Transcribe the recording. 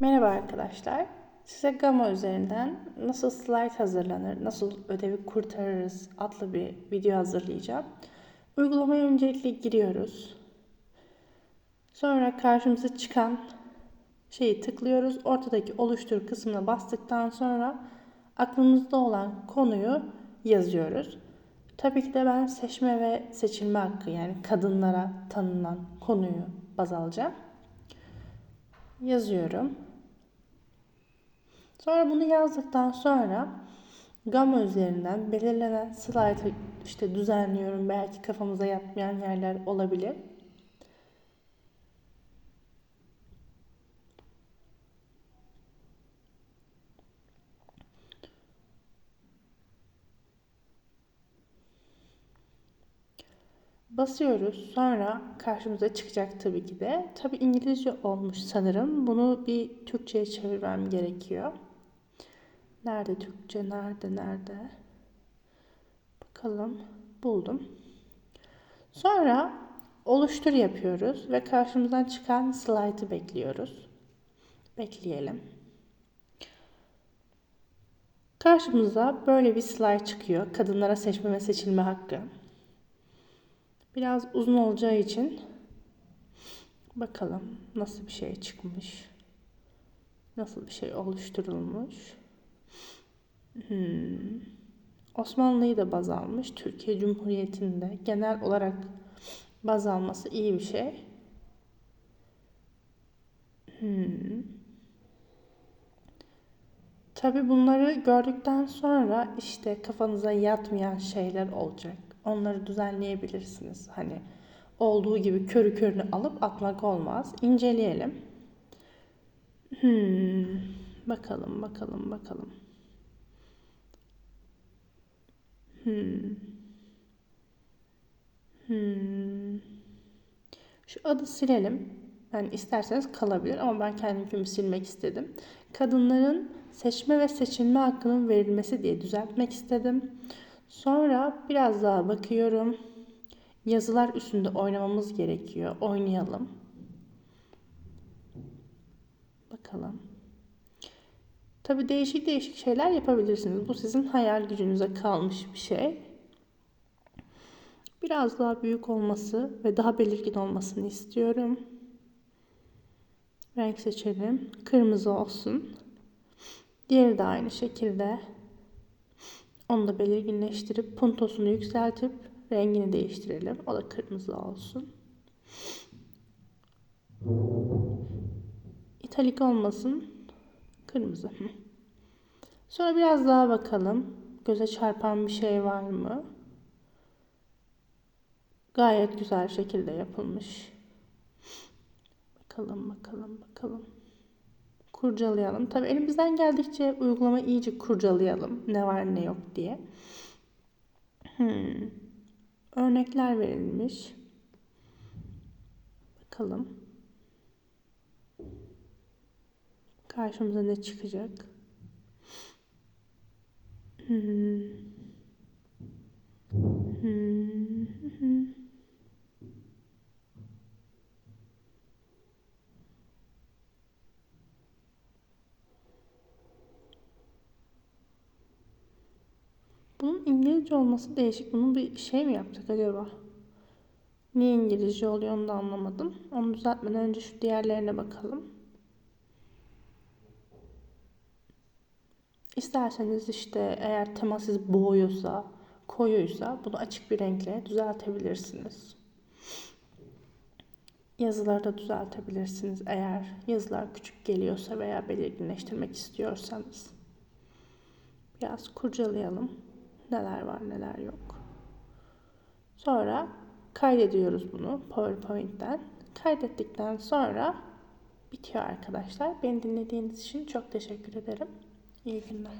Merhaba arkadaşlar. Size Gamma üzerinden nasıl slide hazırlanır, nasıl ödevi kurtarırız adlı bir video hazırlayacağım. Uygulamaya öncelikle giriyoruz. Sonra karşımıza çıkan şeyi tıklıyoruz. Ortadaki oluştur kısmına bastıktan sonra aklımızda olan konuyu yazıyoruz. Tabii ki de ben seçme ve seçilme hakkı yani kadınlara tanınan konuyu baz alacağım. Yazıyorum. Sonra bunu yazdıktan sonra Gamma üzerinden belirlenen slaytı işte düzenliyorum. Belki kafamıza yatmayan yerler olabilir. Basıyoruz. Sonra karşımıza çıkacak tabii ki de. Tabii İngilizce olmuş sanırım. Bunu bir Türkçe'ye çevirmem gerekiyor. Nerede Türkçe? Nerede? Nerede? Bakalım. Buldum. Sonra oluştur yapıyoruz ve karşımızdan çıkan slaytı bekliyoruz. Bekleyelim. Karşımıza böyle bir slide çıkıyor. Kadınlara seçme ve seçilme hakkı. Biraz uzun olacağı için bakalım nasıl bir şey çıkmış. Nasıl bir şey oluşturulmuş. Hmm. Osmanlı'yı da baz almış. Türkiye Cumhuriyeti'nde genel olarak baz alması iyi bir şey. Hmm. Tabi bunları gördükten sonra işte kafanıza yatmayan şeyler olacak. Onları düzenleyebilirsiniz. Hani olduğu gibi körü körünü alıp atmak olmaz. İnceleyelim. Hmm. Bakalım, bakalım, bakalım. Hmm. Hmm. Şu adı silelim. Yani isterseniz kalabilir ama ben kendimkini silmek istedim. Kadınların seçme ve seçilme hakkının verilmesi diye düzeltmek istedim. Sonra biraz daha bakıyorum. Yazılar üstünde oynamamız gerekiyor. Oynayalım. Bakalım. Tabi değişik değişik şeyler yapabilirsiniz. Bu sizin hayal gücünüze kalmış bir şey. Biraz daha büyük olması ve daha belirgin olmasını istiyorum. Renk seçelim. Kırmızı olsun. Diğeri de aynı şekilde. Onu da belirginleştirip puntosunu yükseltip rengini değiştirelim. O da kırmızı olsun. İtalik olmasın. Kırmızı. Sonra biraz daha bakalım. Göze çarpan bir şey var mı? Gayet güzel şekilde yapılmış. Bakalım bakalım bakalım. Kurcalayalım. Tabii elimizden geldikçe uygulama iyice kurcalayalım. Ne var ne yok diye. Hmm. Örnekler verilmiş. Bakalım. Karşımıza ne çıkacak? Hmm. Hmm. İngilizce olması değişik. Bunun bir şey mi yaptık acaba? Niye İngilizce oluyor onu da anlamadım. Onu düzeltmeden önce şu diğerlerine bakalım. İsterseniz işte eğer tema sizi boğuyorsa, koyuysa bunu açık bir renkle düzeltebilirsiniz. Yazıları da düzeltebilirsiniz eğer yazılar küçük geliyorsa veya belirginleştirmek istiyorsanız. Biraz kurcalayalım. Neler var neler yok. Sonra kaydediyoruz bunu PowerPoint'ten. Kaydettikten sonra bitiyor arkadaşlar. Beni dinlediğiniz için çok teşekkür ederim. İyi günler.